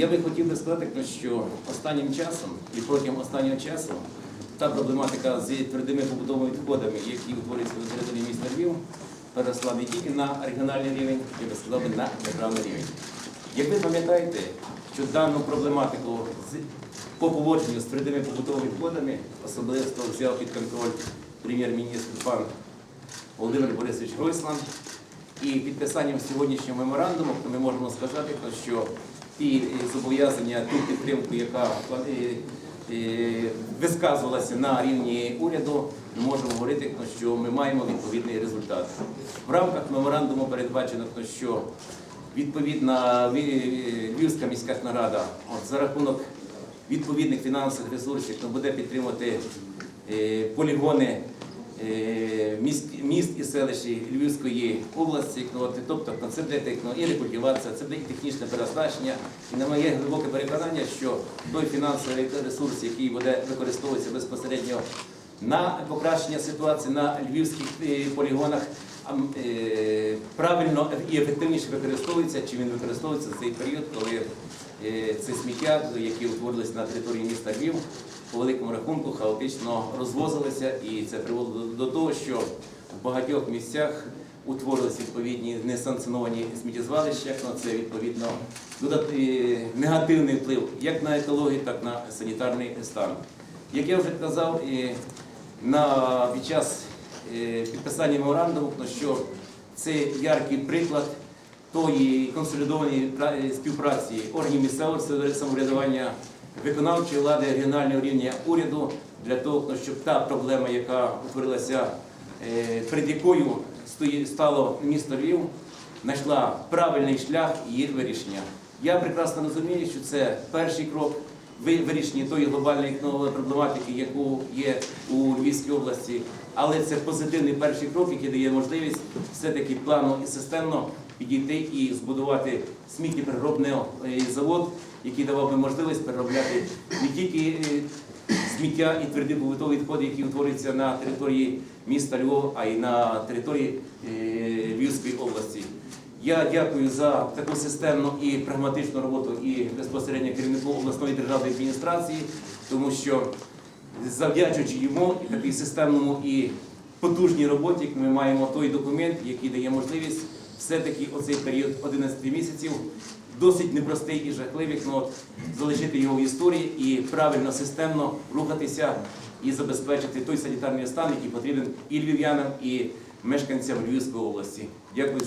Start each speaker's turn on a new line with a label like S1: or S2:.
S1: Я би хотів би сказати, що останнім часом і протягом останнього часу та проблематика з твердими побутовими відходами, які утворюються на території міста Львів, переросла не тільки на регіональний рівень, я би сказав на державний рівень. Як ви пам'ятаєте, що дану проблематику по поводженню з твердими побутовими відходами особливо взяв під контроль прем'єр-міністр пан Володимир Борисович Гройсман. І підписанням сьогоднішнього меморандуму ми можемо сказати, що ті зобов'язання, ту підтримку, яка е, е, висказувалася на рівні уряду, ми можемо говорити, що ми маємо відповідний результат. В рамках меморандуму передбачено, що відповідна Львівська міська нарада за рахунок відповідних фінансових ресурсів буде підтримувати е, полігони е, міст, міст і селищ Львівської області. Ну, тобто ну, це буде і рекультивація, це буде і технічне переоснащення. І на моє глибоке переконання, що той фінансовий ресурс, який буде використовуватися безпосередньо на покращення ситуації на львівських е, полігонах, е, правильно і ефективніше використовується, чи він використовується в цей період, коли е, це сміття, які утворилися на території міста Львів, по великому рахунку хаотично розвозилися, і це приводило до того, що в багатьох місцях утворилися відповідні несанкціоновані сміттєзвалища. Це відповідно е, негативний вплив як на екологію, так і на санітарний стан. Як я вже казав, е, на під час е, підписання меморандуму, що це яркий приклад тої консолідованої е, співпраці органів місцевого самоврядування, виконавчої влади регіонального рівня уряду для того, ну, щоб та проблема, яка утворилася, е, перед якою стало місто Львів, знайшла правильний шлях її вирішення. Я прекрасно розумію, що це перший крок ви- вирішення тої глобальної проблематики, яку є у Львівській області, але це позитивний перший крок, який дає можливість все-таки плану і системно підійти і збудувати сміттєпереробний е, завод, який давав би можливість переробляти не тільки е, сміття і тверді побутові відходи, які утворюються на території міста Львова, а й на території е, Львівської області. Я дякую за таку системну і прагматичну роботу і безпосередньо керівнику обласної державної адміністрації, тому що завдячуючи йому і такій системному і потужній роботі, ми маємо той документ, який дає можливість все-таки оцей період 11 місяців досить непростий і жахливий, ну, от, залишити його в історії і правильно системно рухатися і забезпечити той санітарний стан, який потрібен і львів'янам, і мешканцям Львівської області. Дякую за